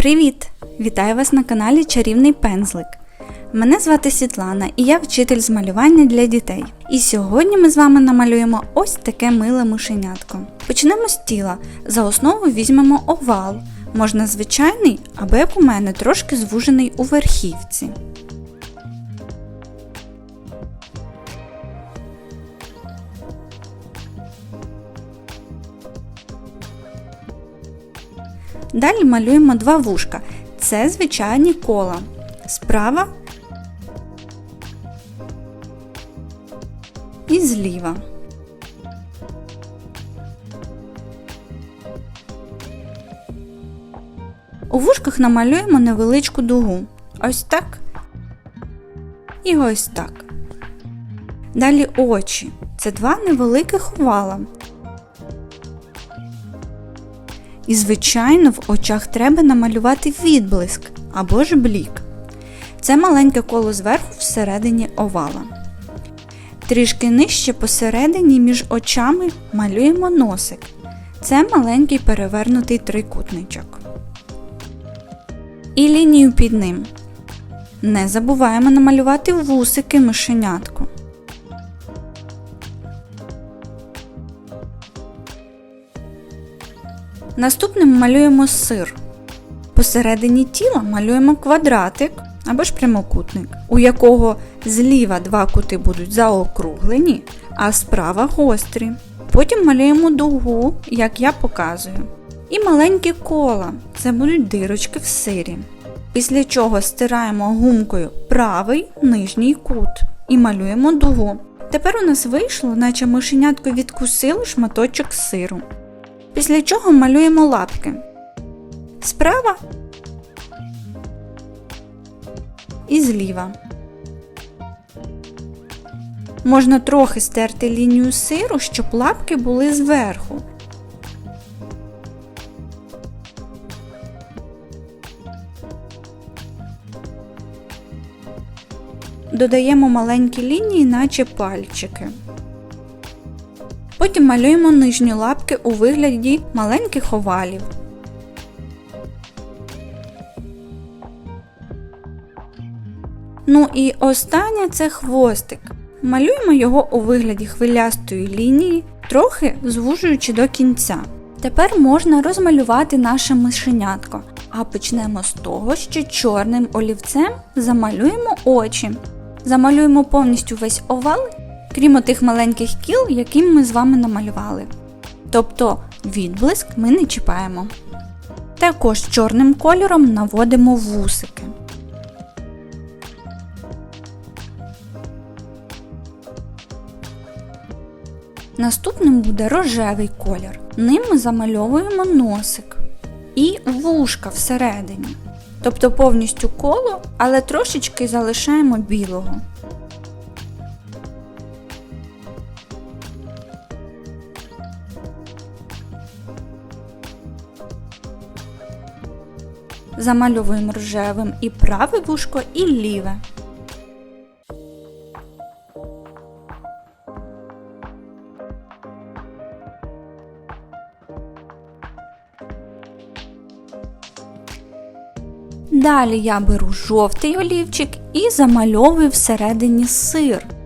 Привіт! Вітаю вас на каналі Чарівний Пензлик. Мене звати Світлана і я вчитель з малювання для дітей. І сьогодні ми з вами намалюємо ось таке миле мишенятко. Почнемо з тіла. За основу візьмемо овал. Можна звичайний, або як у мене трошки звужений у верхівці. Далі малюємо два вушка. Це звичайні кола. Справа і зліва. У вушках намалюємо невеличку дугу. Ось так. І ось так. Далі очі. Це два невеликих овала. І, звичайно, в очах треба намалювати відблиск або ж блік. Це маленьке коло зверху всередині овала. Трішки нижче посередині між очами малюємо носик. Це маленький перевернутий трикутничок. І лінію під ним. Не забуваємо намалювати вусики мишенятку. Наступним малюємо сир. Посередині тіла малюємо квадратик або ж прямокутник, у якого зліва два кути будуть заокруглені, а справа гострі. Потім малюємо дугу, як я показую. І маленькі кола це будуть дирочки в сирі. Після чого стираємо гумкою правий нижній кут і малюємо дугу. Тепер у нас вийшло, наче мишенятко відкусило шматочок сиру. Після чого малюємо лапки. Справа і зліва. Можна трохи стерти лінію сиру, щоб лапки були зверху. Додаємо маленькі лінії, наче пальчики. Потім малюємо нижні лапки у вигляді маленьких овалів. Ну і останнє це хвостик. Малюємо його у вигляді хвилястої лінії, трохи звужуючи до кінця. Тепер можна розмалювати наше мишенятко, а почнемо з того, що чорним олівцем замалюємо очі. Замалюємо повністю весь овал, крім тих маленьких кіл, які ми з вами намалювали. Тобто відблиск ми не чіпаємо. Також чорним кольором наводимо вусики. Наступним буде рожевий колір. Ним ми замальовуємо носик і вушка всередині. Тобто повністю коло, але трошечки залишаємо білого. Замальовуємо рожевим і праве вушко, і ліве. Далі я беру жовтий олівчик і замальовую всередині сир.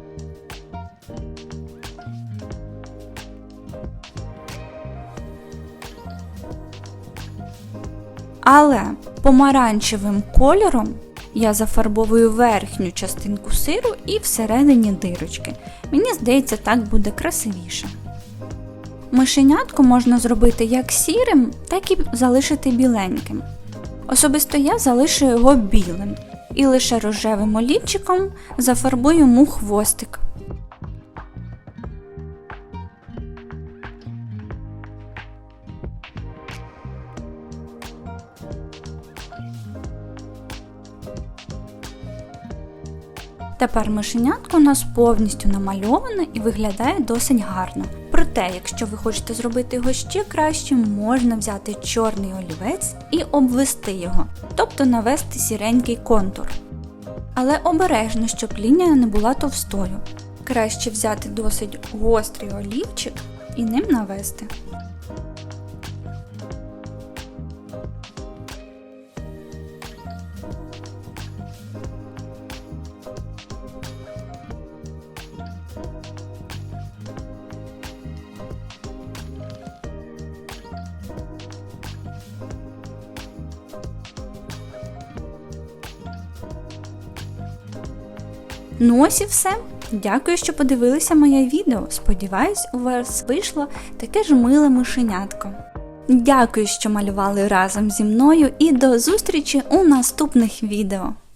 Але помаранчевим кольором я зафарбовую верхню частинку сиру і всередині дирочки. Мені здається, так буде красивіше. Мишенятку можна зробити як сірим, так і залишити біленьким. Особисто я залишу його білим і лише рожевим олівчиком зафарбую йому хвостик. Тепер мишенятко у нас повністю намальоване і виглядає досить гарно. Проте, якщо ви хочете зробити його ще краще, можна взяти чорний олівець і обвести його, тобто навести сіренький контур. Але обережно, щоб лінія не була товстою. Краще взяти досить гострий олівчик і ним навести. Ну ось і все. Дякую, що подивилися моє відео. Сподіваюсь, у вас вийшло таке ж миле мишенятко. Дякую, що малювали разом зі мною і до зустрічі у наступних відео.